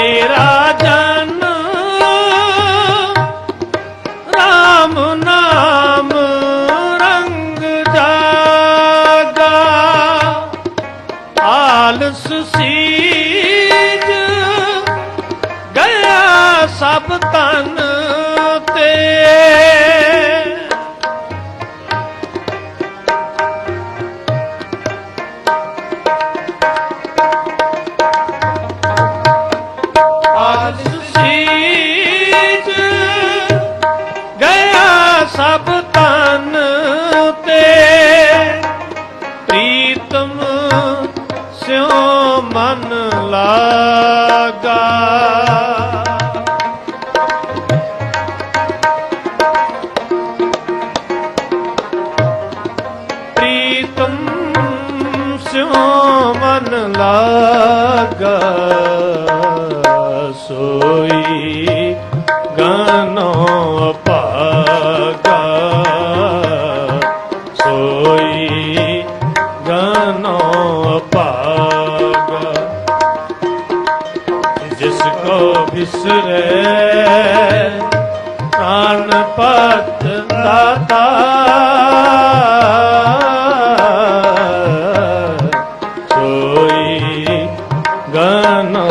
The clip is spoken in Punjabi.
ਤੇਰਾ ਜਨ ਰਾਮ ਨਾਮ ਰੰਗ ਜਾਗਾ। ਆਲਸ ਸੀਜ ਗਿਆ ਸਭ ਤਨ ਤੇ। ਆਲਸ ਗਿਆ ਸਭ ਤਨ ਤੇ ਪ੍ਰੀਤਮ ਸਿਉ ਮਨ ਲਾਗਾ। ਪ੍ਰੀਤਮ ਸਿਉ ਮਨ ਲਾਗਾ। ਸੋਈ ਗਨੋ ਅਪਾਗਾ ਸੋਈ ਗਨੋ ਅਪਾਗਾ ਜਿਸ ਕੋ ਬਿਸਰੇ ਪ੍ਰਾਨ ਪਤ ਦਾਤਾ। ਗਨੋ